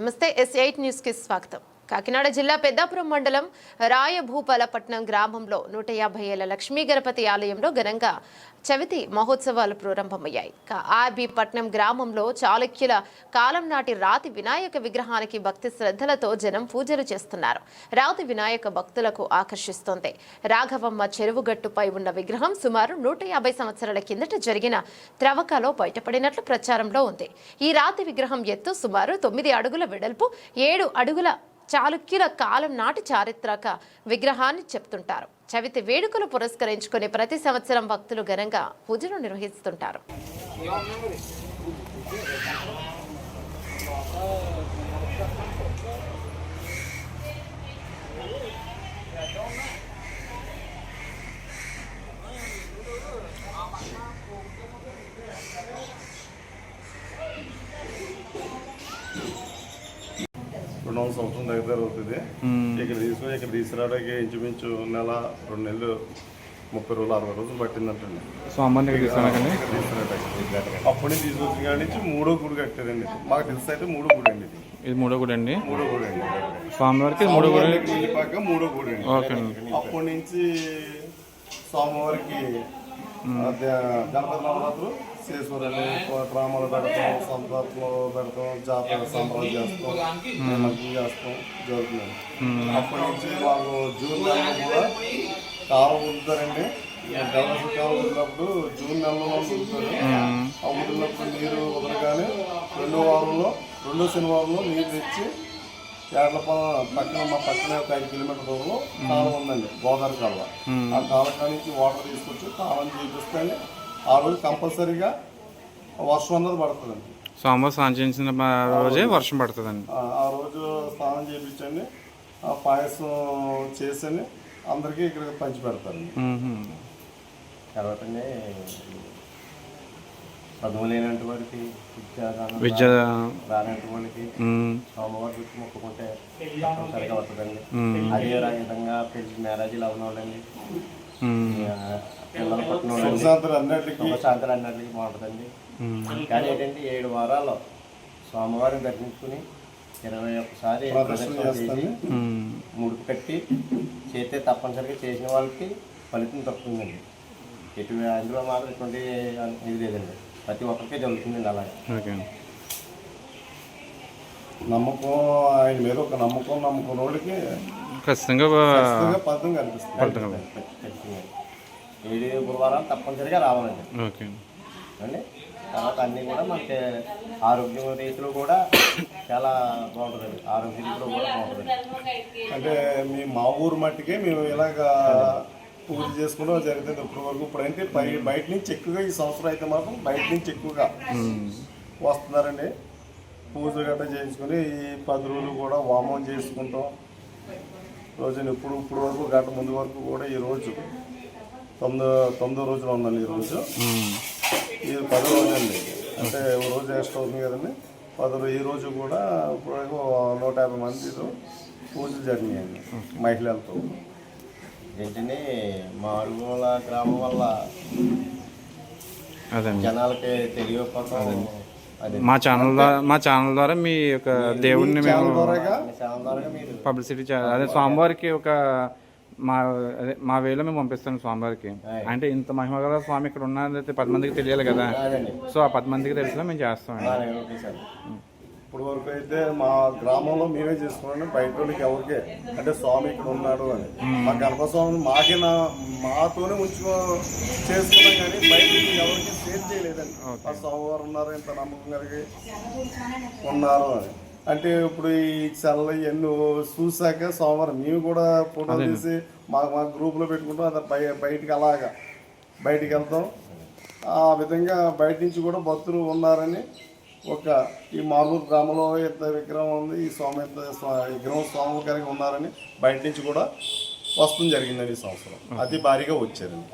నమస్తే yes eight news స్వాగతం. కాకినాడ జిల్లా పెద్దాపురం మండలం రాయభూపాలపట్నం గ్రామంలో నూట యాభై ఏళ్ళ లక్ష్మీ గణపతి ఆలయంలో ఘనంగా చవితి మహోత్సవాలు ప్రారంభమయ్యాయి. కా- ఆర్బి పట్నం గ్రామంలో చాళుక్యుల కాలం నాటి రాతి వినాయక విగ్రహానికి భక్తి శ్రద్ధలతో జనం పూజలు చేస్తున్నారు. రాతి వినాయక భక్తులకు ఆకర్షిస్తోంది. రాఘవమ్మ చెరువుగట్టుపై ఉన్న విగ్రహం సుమారు నూట యాభై సంవత్సరాల కిందట జరిగిన త్రవకలో బయటపడినట్లు ప్రచారంలో ఉంది. ఈ రాతి విగ్రహం ఎత్తు సుమారు తొమ్మిది అడుగుల వెడల్పు ఏడు అడుగుల చాళుక్యుల కాలం నాటి చారిత్రక విగ్రహాన్ని చెప్తుంటారు. చవితి వేడుకలు పురస్కరించుకుని ప్రతి సంవత్సరం భక్తులు ఘనంగా పూజలు నిర్వహిస్తుంటారు. రెండు వందల సంవత్సరం దగ్గర అవుతుంది ఇక్కడ తీసుకుని ఇక్కడ తీసుకురావడానికి ఇంచుమించు నెల రెండు నెలలు ముప్పై రోజులు అరవై రోజులు పట్టిందంటండి. తీసుకురావడానికి? అప్పటి నుంచి తీసుకొచ్చిన కాడి నుంచి మూడో గుడి కట్టారండి. మాకు తెలిసి అయితే మూడో గుడి అండి ఇది. మూడో గుడి అండి? మూడో గుడి అండి స్వామివారికి మూడో గుడి? పక్క మూడో గుడి అండి. ఓకే అండి. అప్పటి నుంచి స్వామివారికి గణపతి నవరాత్రులు చేసేవారండి డ్రామాలు పెడతాం సంతలో పెడతాం జాతర సంబరాలు చేస్తాం మంచి చేస్తాం జరుగుతుంది. అప్పటి నుంచి వాళ్ళు జూన్ నెలలో కూడా కాలం వదులుతారండి గణపతి కాలం వదిలినప్పుడు జూన్ నెలలో వదులుతారు ఆ నీరు వదలగానే రెండో వారంలో రెండో శనివారంలో నీరు తెచ్చి కేరళ పక్కన మా పక్కన ఒక ఐదు కిలోమీటర్ దూరంలో కాలం ఉందండి గోదావరి కాలువ. ఆ కాలువ కాడ నుంచి వాటర్ తీసుకొచ్చి కాలం చేపిస్తే ఆ రోజు కంపల్సరీగా వర్షం అన్నది పడుతుందండి. స్వామివారి స్నానం చేసిన రోజే వర్షం పడుతుందండి. ఆ- ఆ రోజు స్నానం చేయించండి ఆ పాయసం చేసని అందరికీ ఇక్కడ పంచి పెడతారండి. మ్మ్. తర్వాతనే చదువు లేనంటి వారికి విద్య రానంటి వాళ్ళకి. సోమవారం గుర్తు మొక్కుకుంటే తప్పనిసరిగా వస్తుందండి. అదే విధంగా పెళ్ళి మ్యారేజీలు అవున సుఖశాంతులు అన్నిటికీ బాగుంటుందండి. కానీ ఏంటంటే ఏడు వారాల్లో సోమవారం దర్శించుకుని ఇరవై ఒక్కసారి. ముడుపు కట్టి చేస్తే తప్పనిసరిగా చేసిన వాళ్ళకి ఫలితం తప్పుతుందండి ఎటు అందులో మాత్రం ఎటువంటి ఇది లేదండి. ప్రతి ఒక్కరికి జరుగుతుందండి అలాగే. నమ్మకం ఆయన మీద ఒక నమ్మకం నమ్మకం రోడ్డుకి ఖచ్చితంగా కనిపిస్తుంది. ఫలితం ఏడు గురువారాలు తప్పనిసరిగా రావాలండి. ఓకే అండి. తర్వాత అన్నీ కూడా మనకి ఆరోగ్యం రీతిలో కూడా చాలా బాగుంటుందండి. ఆరోగ్య రీతిలో కూడా బాగుంటుందండి. అంటే మీ మా ఊరు మట్టికే మేము ఇలాగా పూజ చేసుకోవడం జరుగుతుంది ఇప్పటి వరకు ఇప్పుడంటే బయ బయట నుంచి ఎక్కువగా ఈ సంవత్సరం అయితే మాత్రం బయట నుంచి ఎక్కువగా వస్తున్నారండి. పూజ గట్రా చేయించుకొని ఈ పది రోజులు కూడా వామం చేసుకుంటాం. రోజున ఇప్పుడు ఇప్పుడు వరకు గంట ముందు వరకు కూడా ఈ రోజు తొమ్మిదో తొమ్మిదో రోజులు ఉందండి ఈ రోజు. మ్మ్. ఇది పదో రోజు అండి అంటే ఓ రోజు ఎక్స్ట్రా అవుతుంది కదండి. పదో రోజు ఈ రోజు కూడా ఇప్పుడు నూట యాభై మందితో పూజలు జరిగినాయండి మహిళలతో. ఏంటంటే మా అడుగుల గ్రామం వల్ల జనాలకి తెలియకపోవడం అది మా ఛానల్ ద్వారా మా ఛానల్ ద్వారా మీ యొక్క దేవుణ్ణి మేము పబ్లిసిటీ అదే స్వామివారికి ఒక మా అదే మా వేలో మేము పంపిస్తాం స్వామివారికి. అంటే ఇంత మహిమ గల స్వామి ఇక్కడ ఉన్నదైతే పది మందికి తెలియాలి కదా. సో ఆ పది మందికి తెలిసినా మేము చేస్తాం ఇప్పుడు వరకు అయితే మా గ్రామంలో మేమే చేసుకున్నాం బయట వాళ్ళకి ఎవరికి? అంటే స్వామి ఇక్కడ ఉన్నాడు అని. మా గణప స్వామి మాకే నా మాతోనే ఉంచుకో చేసుకున్నాం కానీ బయట ఎవరికి షేర్ చేయలేదండి. ఆ స్వామివారు ఉన్నారు ఇంత నమ్మకం కలిగి ఉన్నారు అని. అంటే ఇప్పుడు ఈ చల్ల ఇవన్నీ చూసాక సోమవారం మేము కూడా ఫోటో తీసి మా మా గ్రూప్లో పెట్టుకుంటాం అది బయ బయటికి అలాగా. బయటికి వెళ్తాం. ఆ విధంగా బయట నుంచి కూడా భక్తులు ఉన్నారని ఒక ఈ మామూలు గ్రామంలో ఎంత విగ్రహం ఉంది ఈ స్వామి ఎంత స్వా- విగ్రహం స్వామి గారికి ఉన్నారని బయట నుంచి కూడా వస్తుంది జరిగిందండి ఈ సంవత్సరం. అతి భారీగా వచ్చారండి